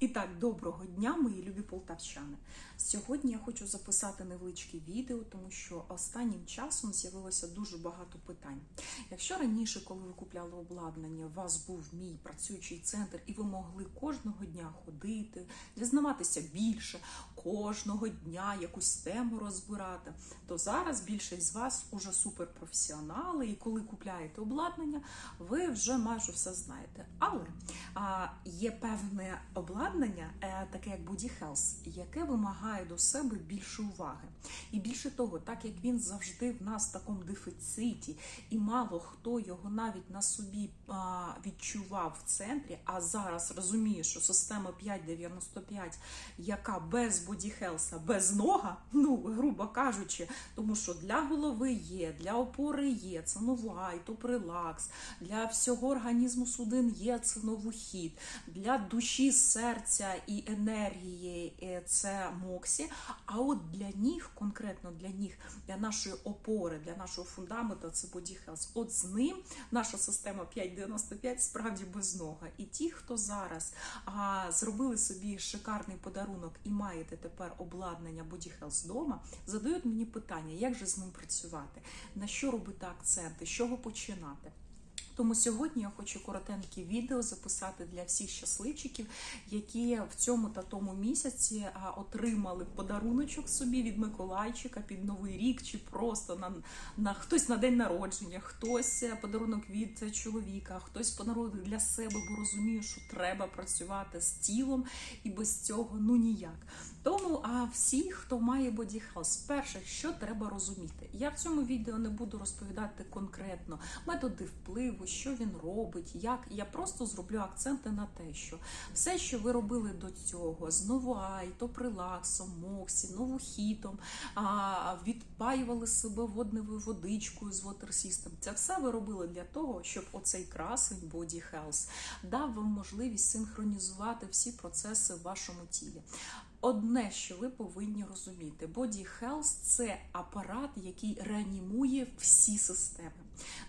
І так, доброго дня, мої любі полтавчани. Сьогодні я хочу записати невеличке відео, тому що останнім часом з'явилося дуже багато питань. Якщо раніше, коли ви купляли обладнання, у вас був мій працюючий центр, і ви могли кожного дня ходити, дізнаватися більше, кожного дня якусь тему розбирати, то зараз більшість з вас уже суперпрофесіонали, і коли купляєте обладнання, ви вже майже все знаєте. Але а, є певне обладнання, е, таке як Body Health, яке вимагає до себе більше уваги. І більше того, так як він завжди в нас в такому дефіциті, і мало хто його навіть на собі відчував в центрі, а зараз розуміє, що система 595, яка без Body Health, без нога, ну грубо кажучи, тому що для голови є, для опори є, це новай, то прилакс, для всього організму судин є це новохід, для душі, серця і енергії е, це моксі. А от для ніг, конкретно для ніг, для нашої опори, для нашого фундаменту, це Health. От з ним наша система 595 справді безнога. І ті, хто зараз а, зробили собі шикарний подарунок і маєте тепер обладнання Body Health вдома, задають мені питання, як же з ним працювати, на що робити акценти, з чого починати. Тому сьогодні я хочу коротеньке відео записати для всіх щасливчиків, які в цьому та тому місяці отримали подаруночок собі від Миколайчика під Новий рік, чи просто на, на хтось на день народження, хтось е, подарунок від чоловіка, хтось подарунок для себе, бо розуміє, що треба працювати з тілом, і без цього ну ніяк. Тому а всі, хто має Health, перше, що треба розуміти, я в цьому відео не буду розповідати конкретно методи впливу, що він робить, як я просто зроблю акценти на те, що все, що ви робили до цього, з новай, топрилаксом, моксі, новохітом, відпаювали себе водневою водичкою з Water System, Це все ви робили для того, щоб оцей красень Body Health дав вам можливість синхронізувати всі процеси в вашому тілі. Одне, що ви повинні розуміти, Body Health – це апарат, який реанімує всі системи.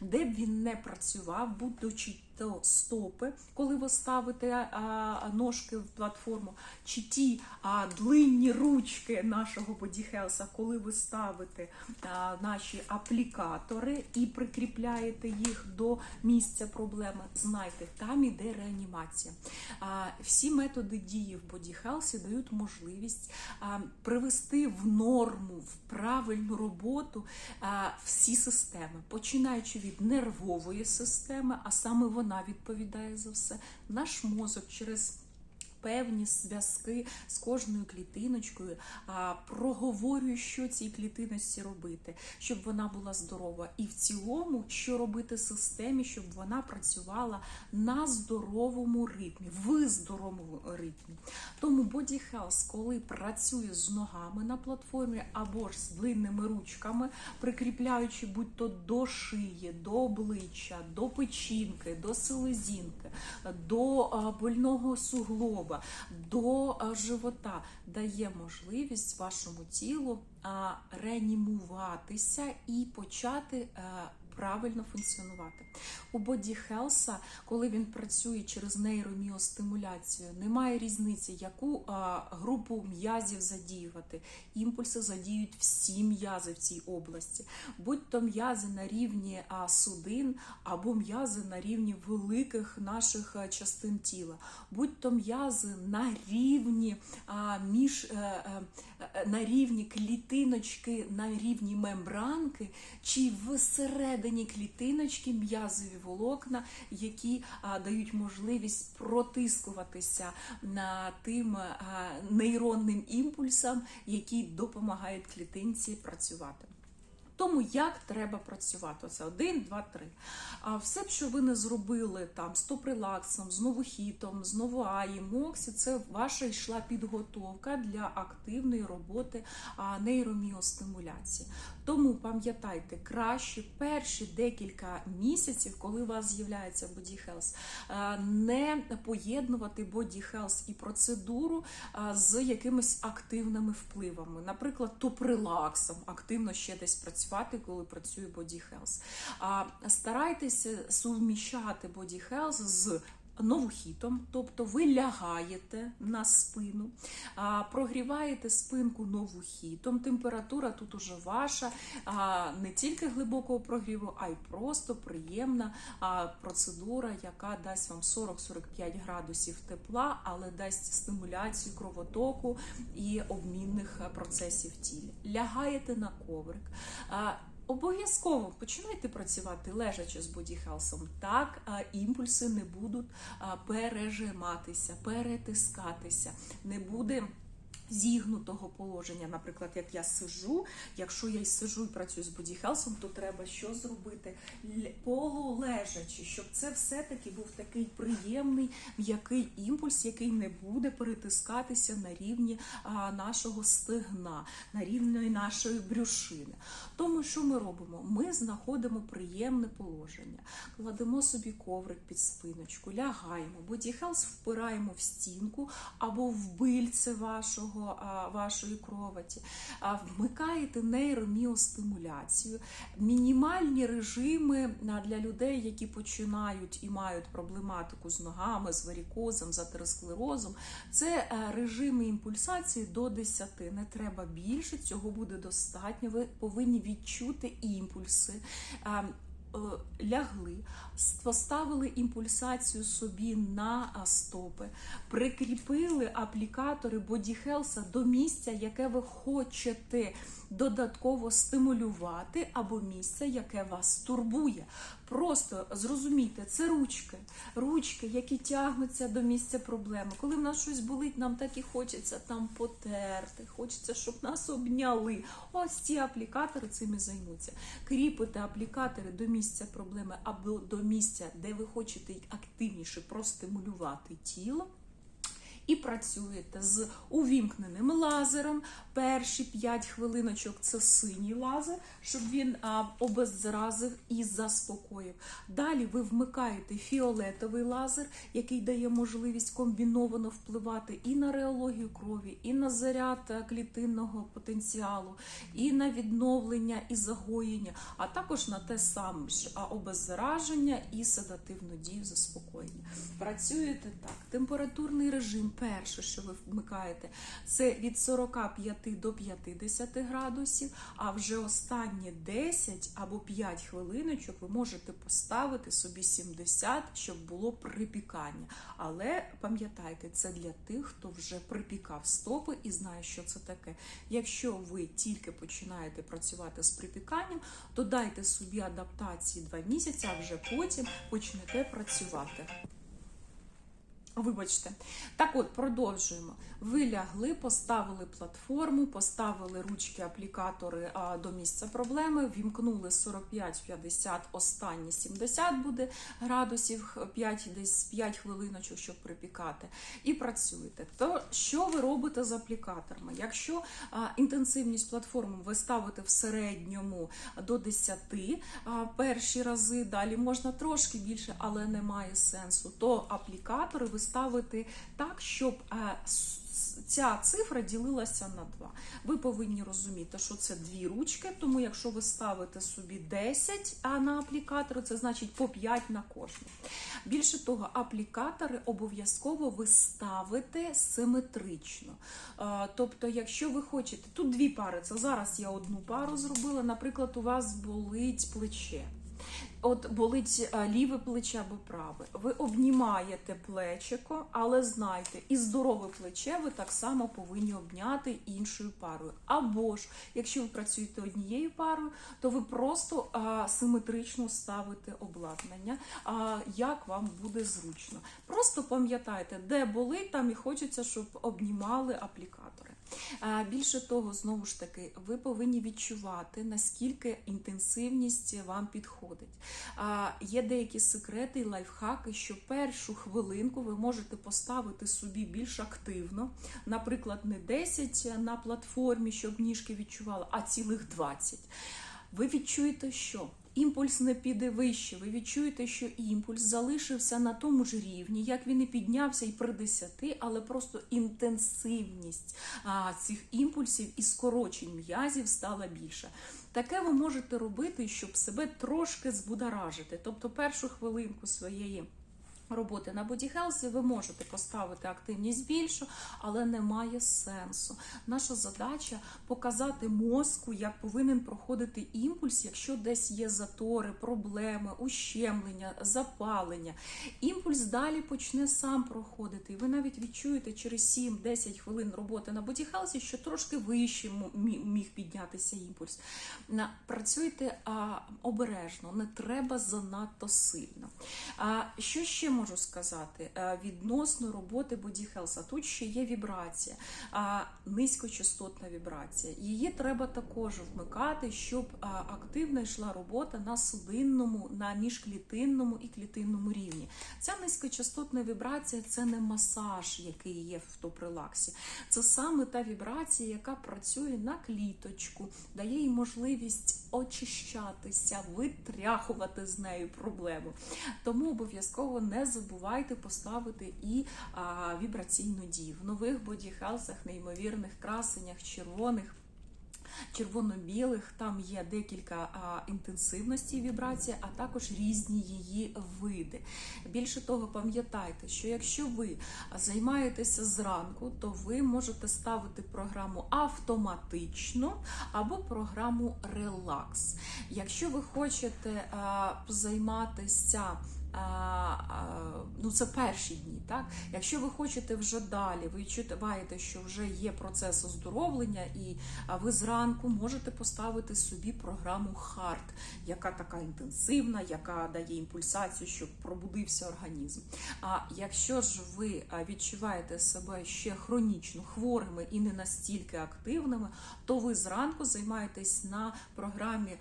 Де б він не працював, будучи то стопи, коли ви ставите а, ножки в платформу, чи ті а, длинні ручки нашого Health, коли ви ставите а, наші аплікатори і прикріпляєте їх до місця проблеми, знайте, там іде реанімація. А, всі методи дії в Health дають можливість а, привести в норму, в правильну роботу а, всі системи, починаючи від нервової системи, а саме вона відповідає за все. Наш мозок через певні зв'язки з кожною клітиночкою, а, проговорює, що цій клітиночці робити, щоб вона була здорова. І в цілому, що робити системі, щоб вона працювала на здоровому ритмі, в здоровому ритмі. Тому Body Health, коли працює з ногами на платформі або ж з длинними ручками, прикріпляючи будь-то до шиї, до обличчя, до печінки, до селезінки, до больного суглоба, до живота, дає можливість вашому тілу реанімуватися і почати. Правильно функціонувати. У Body Health, коли він працює через нейроміостимуляцію, немає різниці, яку а, групу м'язів задіювати. Імпульси задіють всі м'язи в цій області, будь-то м'язи на рівні а, судин або м'язи на рівні великих наших частин тіла, будь-то м'язи на рівні а, між а, а, на рівні клітиночки, на рівні мембранки, чи всередині клітиночки м'язові волокна, які а, дають можливість протискуватися на тим а, нейронним імпульсам, які допомагають клітинці працювати. Тому як треба працювати? Це один, два, три. А все, що ви не зробили там з топрилаксом, з новохітом, з новоаї, моксі, це ваша йшла підготовка для активної роботи нейроміостимуляції. Тому пам'ятайте, краще перші декілька місяців, коли у вас з'являється Body Health, не поєднувати Body Health і процедуру з якимись активними впливами, наприклад, топрилаксом, активно ще десь працювати, коли працює Body Health. А старайтеся суміщати Body Health з новохітом, тобто ви лягаєте на спину, прогріваєте спинку новохітом. Температура тут уже ваша, не тільки глибокого прогріву, а й просто приємна процедура, яка дасть вам 40-45 градусів тепла, але дасть стимуляцію кровотоку і обмінних е, процесів в тілі. Лягаєте на коврик. Обов'язково починайте працювати лежачи з бодіхелсом. Так імпульси не будуть пережиматися, перетискатися, не буде. Зігнутого положення, наприклад, як я сижу, якщо я й сижу і працюю з бодіхелсом, то треба що зробити? Полулежачи, щоб це все-таки був такий приємний м'який імпульс, який не буде перетискатися на рівні нашого стегна, на рівні нашої брюшини. Тому що ми робимо? Ми знаходимо приємне положення, кладемо собі коврик під спиночку, лягаємо, бодіхелс впираємо в стінку або в бильце вашого, а, вашої кроваті, вмикаєте нейроміостимуляцію, мінімальні режими для людей, які починають і мають проблематику з ногами, з варікозом, з атеросклерозом. Це е, режими імпульсації до 10. Не треба більше, цього буде достатньо. Ви повинні відчути імпульси. Е, Лягли, поставили імпульсацію собі на стопи, прикріпили аплікатори бодіхелса до місця, яке ви хочете додатково стимулювати, або місце, яке вас турбує. Просто зрозумійте, це ручки, ручки, які тягнуться до місця проблеми. Коли в нас щось болить, нам так і хочеться там потерти, хочеться, щоб нас обняли. Ось ці аплікатори цим і займуться. Кріпите аплікатори до місця проблеми або до місця, де ви хочете активніше простимулювати тіло. І працюєте з увімкненим лазером. Перші 5 хвилиночок це синій лазер, щоб він а, обеззаразив і заспокоїв. Далі ви вмикаєте фіолетовий лазер, який дає можливість комбіновано впливати і на реологію крові, і на заряд е, клітинного потенціалу, і на відновлення і загоєння, а також на те саме обеззараження і седативну дію заспокоєння. Працюєте так. Температурний режим, перше, що ви вмикаєте, це від 45 до 50 градусів, а вже останні 10 або 5 хвилиночок ви можете поставити собі 70, щоб було припікання. Але пам'ятайте, це для тих, хто вже припікав стопи і знає, що це таке. Якщо ви тільки починаєте працювати з припіканням, то дайте собі адаптації 2 місяці, а вже потім почнете працювати. Вибачте. Так от, продовжуємо. Ви лягли, поставили платформу, поставили ручки, аплікатори до місця проблеми, вімкнули 45-50, останні 70 буде градусів, 5, десь 5 хвилиночок, щоб припікати. І працюєте. То що ви робите з аплікаторами? Якщо інтенсивність платформи ви ставите в середньому до 10 а, перші рази, далі можна трошки більше, але немає сенсу, то аплікатори ви ставите так, щоб ця цифра ділилася на 2. Ви повинні розуміти, що це дві ручки, тому якщо ви ставите собі 10 а на аплікатори, це значить по 5 на кожну. Більше того, аплікатори обов'язково ви ставите симетрично. Е, Тобто, якщо ви хочете, тут дві пари, це зараз я одну пару зробила, наприклад, у вас болить плече. От болить е, ліве плече або праве. Ви обнімаєте плечико, але знайте, і здорове плече ви так само повинні обняти іншою парою. Або ж, якщо ви працюєте однією парою, то ви просто а, симетрично ставите обладнання, а, як вам буде зручно. Просто пам'ятайте, де болить, там і хочеться, щоб обнімали аплікатори. Більше того, знову ж таки, ви повинні відчувати, наскільки інтенсивність вам підходить. Є деякі секрети і лайфхаки, що першу хвилинку ви можете поставити собі більш активно, наприклад, не 10 на платформі, щоб ніжки відчували, а цілих 20. Ви відчуєте, що імпульс не піде вище. Ви відчуєте, що імпульс залишився на тому ж рівні, як він і піднявся і при 10, але просто інтенсивність а, цих імпульсів і скорочень м'язів стала більша. Таке ви можете робити, щоб себе трошки збудоражити. Тобто першу хвилинку своєї роботи на Body ви можете поставити активність більшу, але немає сенсу. Наша задача показати мозку, як повинен проходити імпульс, якщо десь є затори, проблеми, ущемлення, запалення. Імпульс далі почне сам проходити. І ви навіть відчуєте через 7-10 хвилин роботи на Body що трошки вище міг піднятися імпульс. Працюйте обережно, не треба занадто сильно. Що ще можу сказати Е, відносно роботи Body Health? Тут ще є вібрація, низькочастотна вібрація. Її треба також вмикати, щоб активно йшла робота на судинному, на міжклітинному і клітинному рівні. Ця низькочастотна вібрація це не масаж, який є в топрелаксі. Це саме та вібрація, яка працює на кліточку, дає їй можливість очищатися, витряхувати з нею проблему. Тому обов'язково не забувайте поставити і а, вібраційну дію. В нових бодіхелсах, неймовірних красеннях, червоних. Червоно-білих там є декілька а, інтенсивності вібрації, а також різні її види. Більше того, пам'ятайте, що якщо ви займаєтеся зранку, то ви можете ставити програму автоматично або програму релакс. Якщо ви хочете а, займатися ну це перші дні, так? Якщо ви хочете вже далі, ви відчуваєте, що вже є процес оздоровлення, і ви зранку можете поставити собі програму HART, яка така інтенсивна, яка дає імпульсацію, щоб пробудився організм. А якщо ж ви відчуваєте себе ще хронічно хворими і не настільки активними, то ви зранку займаєтесь на програмі,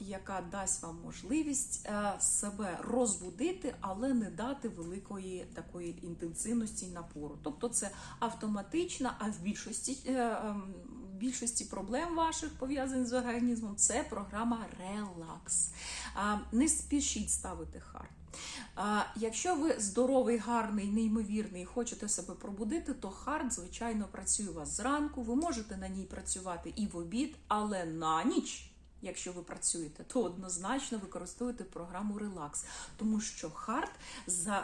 яка дасть вам можливість а, себе розбудити, але не дати великої такої інтенсивності і напору. Тобто це автоматична, а в більшості. е, ем, Більшості проблем ваших пов'язаних з організмом це програма релакс. Не спішіть ставити хард. Якщо ви здоровий, гарний, неймовірний і хочете себе пробудити, то хард, звичайно, працює у вас зранку. Ви можете на ній працювати і в обід, але на ніч. Якщо ви працюєте, то однозначно використовуйте програму релакс, тому що хард за,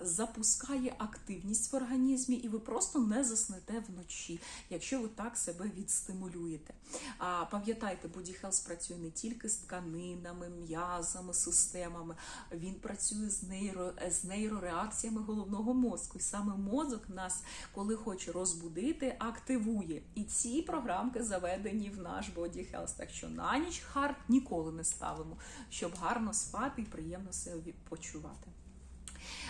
е, запускає активність в організмі, і ви просто не заснете вночі, якщо ви так себе відстимулюєте. А пам'ятайте, Body Health працює не тільки з тканинами, м'язами, системами. Він працює з нейро з нейрореакціями головного мозку. І саме мозок нас, коли хоче розбудити, активує. І ці програмки заведені в наш Body Health. Так що на ніч хард ніколи не ставимо, щоб гарно спати і приємно себе почувати.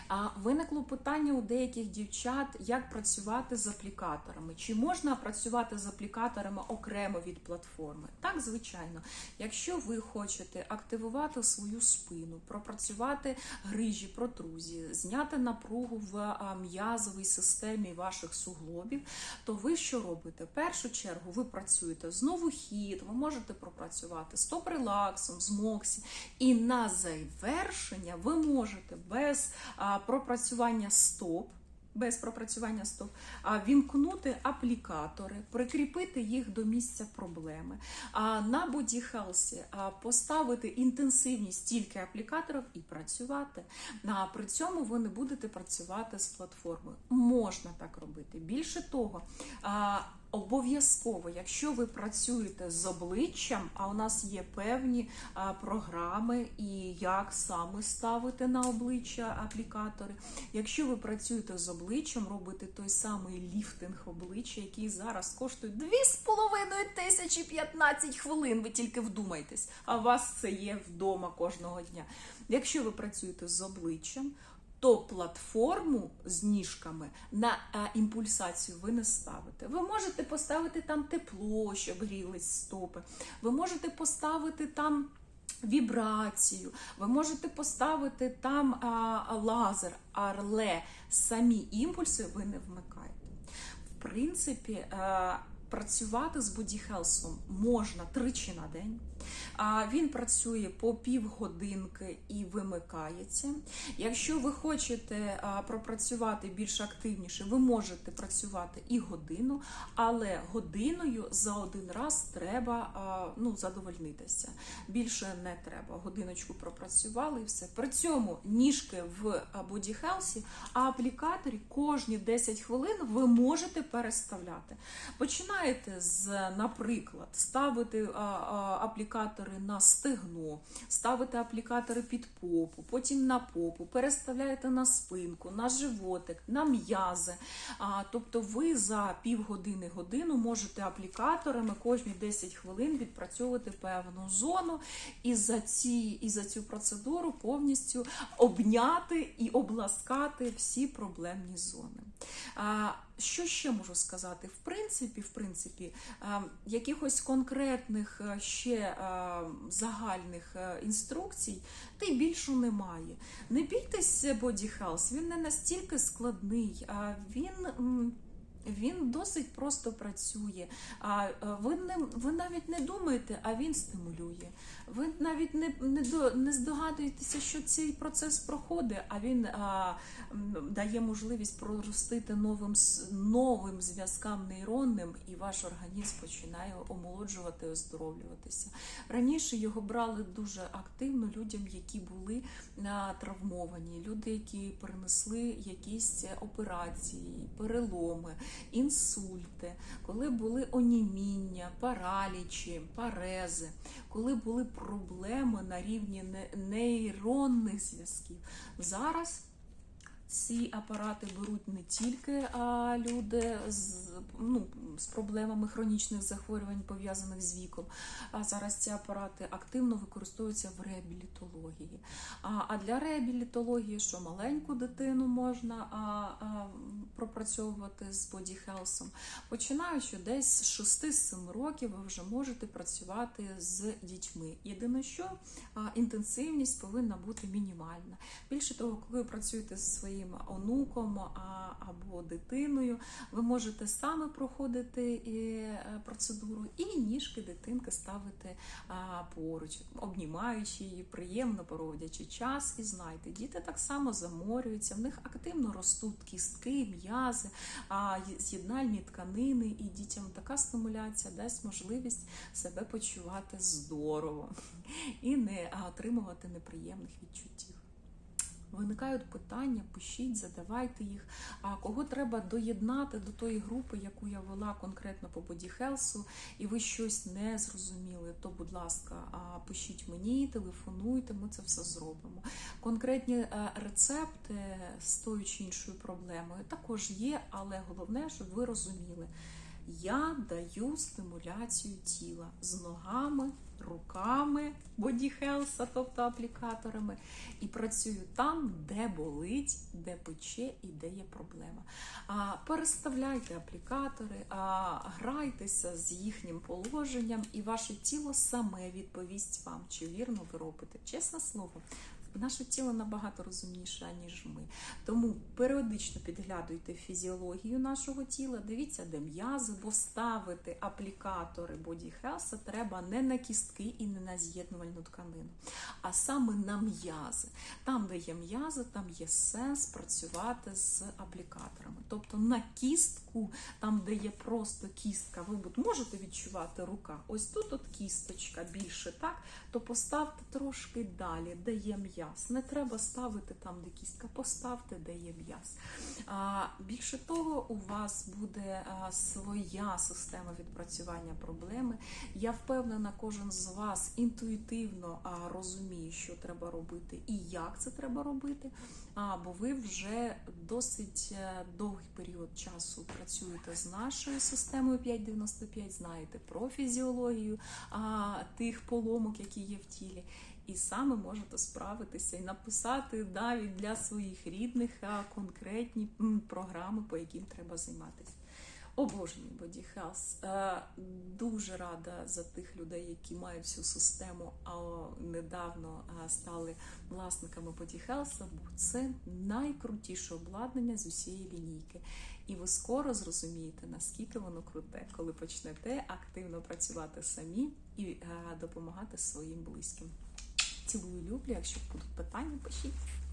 А виникло питання у деяких дівчат, як працювати з аплікаторами. Чи можна працювати з аплікаторами окремо від платформи? Так, звичайно. Якщо ви хочете активувати свою спину, пропрацювати грижі, протрузії, зняти напругу в м'язовій системі ваших суглобів, то ви що робите? В першу чергу ви працюєте знову хід, ви можете пропрацювати стоп-релаксом, з моксі. І на завершення ви можете без пропрацювання стоп. Без пропрацювання стоп, а вімкнути аплікатори, прикріпити їх до місця проблеми. А на Body Health поставити інтенсивність тільки аплікаторів і працювати. А при цьому ви не будете працювати з платформою. Можна так робити. Більше того, Обов'язково, якщо ви працюєте з обличчям, а у нас є певні програми і як саме ставити на обличчя аплікатори. Якщо ви працюєте з обличчям, робите той самий ліфтинг обличчя, який зараз коштує 2,5 тисячі 15 хвилин. Ви тільки вдумайтесь, а у вас це є вдома кожного дня. Якщо ви працюєте з обличчям, то платформу з ніжками на е, імпульсацію ви не ставите. Ви можете поставити там тепло, щоб грілись стопи. Ви можете поставити там. Вібрацію, ви можете поставити там а, лазер, але самі імпульси ви не вмикаєте. В принципі, а, працювати з Health можна тричі на день. Він працює по півгодинки і вимикається. Якщо ви хочете пропрацювати більш активніше, ви можете працювати і годину, але годиною за один раз треба ну, задовольнитися. Більше не треба. Годиночку пропрацювали і все. При цьому ніжки в Body Health, а аплікаторі кожні 10 хвилин ви можете переставляти. Починаєте з, наприклад, ставити а, а, аплікатори на стегно, ставите аплікатори під попу, потім на попу, переставляєте на спинку, на животик, на м'язи. Тобто ви за півгодини годину можете аплікаторами кожні 10 хвилин відпрацьовувати певну зону і за, ці, і за цю процедуру повністю обняти і обласкати всі проблемні зони. Що ще можу сказати? В принципі, в принципі, якихось конкретних ще загальних інструкцій та й більше немає. Не бійтесь Body Health, він не настільки складний, а він. Він досить просто працює. А е, ви не ви навіть не думаєте, а він стимулює. Ви навіть не не, до, не здогадуєтеся, що цей процес проходить, а він а, дає можливість проростити новим новим зв'язкам нейронним, і ваш організм починає омолоджувати, оздоровлюватися. Раніше його брали дуже активно людям, які були травмовані, люди, які перенесли якісь операції, переломи інсульти, коли були оніміння, паралічі, парези, коли були проблеми на рівні нейронних зв'язків. Зараз ці апарати беруть не тільки а, люди з, ну, з проблемами хронічних захворювань, пов'язаних з віком, а зараз ці апарати активно використовуються в реабілітології. А, а для реабілітології, що маленьку дитину можна а, а, пропрацьовувати з Health, починаючи десь з 6-7 років, ви вже можете працювати з дітьми. Єдине, що а, інтенсивність повинна бути мінімальна. Більше того, коли ви працюєте зі своїм онуком а, або дитиною, ви можете саме проходити е, процедуру і ніжки дитинки ставити поруч, обнімаючи її, приємно проводячи час. І знайте, діти так само заморюються, в них активно ростуть кістки, м'язи, з'єднальні тканини, і дітям така стимуляція дасть можливість себе почувати здорово і не отримувати неприємних відчуттів. Виникають питання, пишіть, задавайте їх. А кого треба доєднати до тої групи, яку я вела конкретно по Health, і ви щось не зрозуміли, то, будь ласка, пишіть мені, телефонуйте, ми це все зробимо. Конкретні е, рецепти з тою чи іншою проблемою також є, але головне, щоб ви розуміли. Я даю стимуляцію тіла з ногами, руками, бодіхелса, тобто аплікаторами, і працюю там, де болить, де пече і де є проблема. А, переставляйте аплікатори, а, грайтеся з їхнім положенням, і ваше тіло саме відповість вам, чи вірно ви робите. Чесне слово. Наше тіло набагато розумніше, ніж ми. Тому періодично підглядуйте фізіологію нашого тіла, дивіться, де м'язи, бо ставити аплікатори Body Health треба не на кістки і не на з'єднувальну тканину, а саме на м'язи. Там, де є м'язи, там є сенс працювати з аплікаторами. Тобто на кістку, там, де є просто кістка, ви можете відчувати рука. Ось тут от кісточка більше, так? То поставте трошки далі, де є м'яз. Не треба ставити там, де кістка, поставте, де є м'яс. Більше того, у вас буде своя система відпрацювання проблеми. Я впевнена, кожен з вас інтуїтивно розуміє, що треба робити і як це треба робити. А, бо ви вже досить е, довгий період часу працюєте з нашою системою 595, знаєте про фізіологію а, тих поломок, які є в тілі. І саме можете справитися і написати навіть для своїх рідних конкретні програми, по яким треба займатися. Обожнюю Body Health. Е, Дуже рада за тих людей, які мають цю систему, а недавно е, стали власниками Body Health, бо це найкрутіше обладнання з усієї лінійки. І ви скоро зрозумієте, наскільки воно круте, коли почнете активно працювати самі і е, допомагати своїм близьким. Цілую люблю. Якщо будуть питання, пишіть.